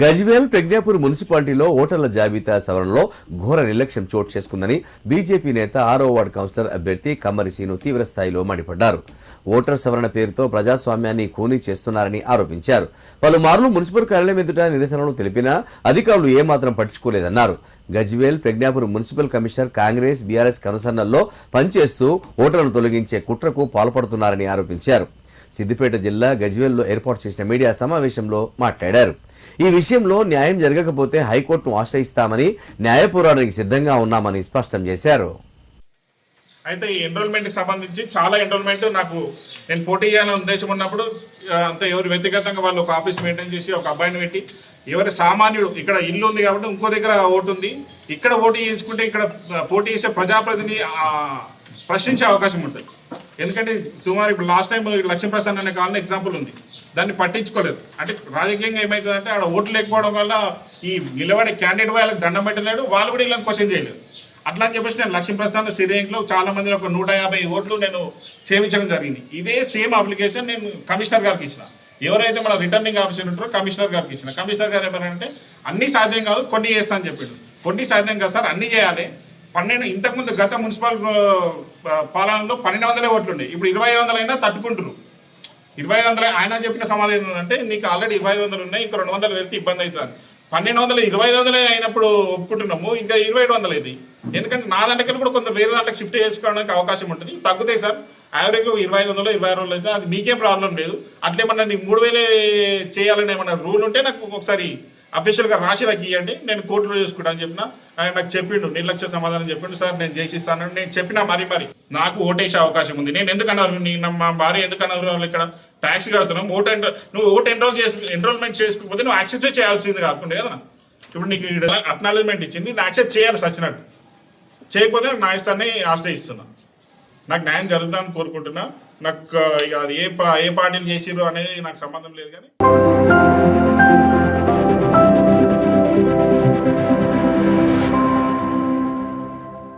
గజ్వేల్ ప్రజ్ఞాపూర్ మున్సిపాలిటీలో ఓటర్ల జాబితా సవరణలో ఘోర నిర్లక్ష్యం చోటు చేసుకుందని బీజేపీ నేత ఆరో వార్డు కౌన్సిలర్ అభ్యర్థి కమ్మరి సీను తీవ్రస్థాయిలో మండిపడ్డారు. ఓటర్ సవరణ పేరుతో ప్రజాస్వామ్యాన్ని ఖూనీ చేస్తున్నారని ఆరోపించారు. పలుమార్లు మున్సిపల్ కార్యాలయం ఎదుట నిరసనలు తెలిపినా అధికారులు ఏమాత్రం పట్టించుకోలేదన్నారు. Gajwel Pragnapur municipal commissioner Congress BRS కనుసన్నల్లో పనిచేస్తూ ఓటర్లను తొలగించే కుట్రకు పాల్పడుతున్నారని ఆరోపించారు. సిద్దిపేట జిల్లా గజ్వేల్లో ఏర్పాటు చేసిన మీడియా సమావేశంలో మాట్లాడారు. ఈ విషయంలో న్యాయం జరగకపోతే హైకోర్టును ఆశ్రయిస్తామని న్యాయ పోరాటానికి సిద్ధంగా ఉన్నామని స్పష్టం చేశారు. అయితే ఈ ఎన్రోల్మెంట్కి సంబంధించి చాలా ఎన్రోల్మెంట్ నాకు నేను పోటీ చేయాలనే ఉద్దేశం ఉన్నప్పుడు అంత ఎవరు వ్యక్తిగతంగా వాళ్ళు ఒక ఆఫీస్ మెయింటైన్ చేసి ఒక అబ్బాయిని పెట్టి ఎవరి సామాన్యుడు ఇక్కడ ఇల్లు ఉంది కాబట్టి ఇంకో దగ్గర ఓటు ఉంది ఇక్కడ ఓటు చేయించుకుంటే ఇక్కడ పోటీ చేసే ప్రజాప్రతిని ప్రశ్నించే అవకాశం ఉంటుంది. ఎందుకంటే సుమారు ఇప్పుడు లాస్ట్ టైం లక్ష్మీప్రసాద్ అనే కాలనీ ఎగ్జాంపుల్ ఉంది. దాన్ని పట్టించుకోలేదు. అంటే రాజకీయంగా ఏమవుతుందంటే ఆడ ఓట్లు లేకపోవడం వల్ల ఈ నిలబడే క్యాండిడేట్ వాళ్ళకి దండం పెట్టలేడు వాళ్ళు కూడా ఇలా క్వశ్చన్ చేయలేదు. అట్లా అని చెప్పేసి నేను లక్ష్మీప్రసాద్ శ్రీరేంక్లో చాలా మంది ఒక నూట యాభై ఓట్లు నేను క్షేమించడం జరిగింది. ఇదే సేమ్ అప్లికేషన్ నేను కమిషనర్ గారికి ఇచ్చిన. ఎవరైతే మన రిటర్నింగ్ ఆఫీసర్ ఉంటారో కమిషనర్ గారికి ఇచ్చిన. కమిషనర్ గారు ఏమన్నారంటే అన్నీ సాధ్యం కాదు కొన్ని చేస్తా అని చెప్పిండు. కొన్ని సాధ్యం కాదు సార్ అన్నీ చేయాలి. పన్నెండు ఇంతకుముందు గత మున్సిపల్ పాలనలో పన్నెండు వందలే ఓట్లుండే. ఇప్పుడు ఇరవై వందలైనా తట్టుకుంటారు ఇరవై వందల ఆయన చెప్పిన సమాధానం ఏంటంటే నీకు ఆల్రెడీ ఇరవై ఐదు వందలు ఉన్నాయి ఇంకా రెండు వందలు వెళ్తే ఇబ్బంది అవుతుంది. పన్నెండు వందలు ఇరవై వందలే అయినప్పుడు ఒప్పుకుంటున్నాము ఇంకా ఇరవై ఏడు వందలు ఇది. ఎందుకంటే నా దాంట్లోకి కూడా కొంత వేరే దాంట్లోకి షిఫ్ట్ చేసుకోవడానికి అవకాశం ఉంటుంది. తగ్గుతాయి సార్. యావరేజ్ ఇరవై ఐదు వందలు ఇరవై ఆరు వందలు అయితే అది మీకే ప్రాబ్లం లేదు. అట్లేమన్నా నీకు మూడు వేలే చేయాలని ఏమన్నా రూల్ ఉంటే నాకు ఒకసారి అఫీషియల్గా రాసి నాకు ఇవ్వండి నేను కోర్టులో చేసుకుంటా అని చెప్పిన. ఆయన నాకు చెప్పిండు నిర్లక్ష్య సమాధానం చెప్పిండు. సార్ నేను చేసిస్తాను నేను చెప్పినా మరి మరి. నాకు ఓటేసే అవకాశం ఉంది. నేను ఎందుకన్నారు? నేను మా భార్య ఎందుకన్నారు వాళ్ళు ఇక్కడ? ట్యాక్స్ కడుతున్నాం. ఓటు ఎన్రోల్ నువ్వు ఓటు ఎన్రోల్ చేసు ఎన్రోల్మెంట్ చేసుకోకపోతే నువ్వు యాక్సెప్ట్ చేయాల్సింది కాకుండా కదా? ఇప్పుడు నీకు అక్నాలజ్మెంట్ ఇచ్చింది. నేను యాక్సెప్ట్ చేయాలి సచ్చినట్టు చేయకపోతే నా న్యాయస్థాన్ని ఆశ్రయిస్తున్నాను నాకు న్యాయం జరుగుతుందని కోరుకుంటున్నా. నాకు ఇక అది ఏ పా ఏ పార్టీలు చేసిర్రు అనేది నాకు సంబంధం లేదు కానీ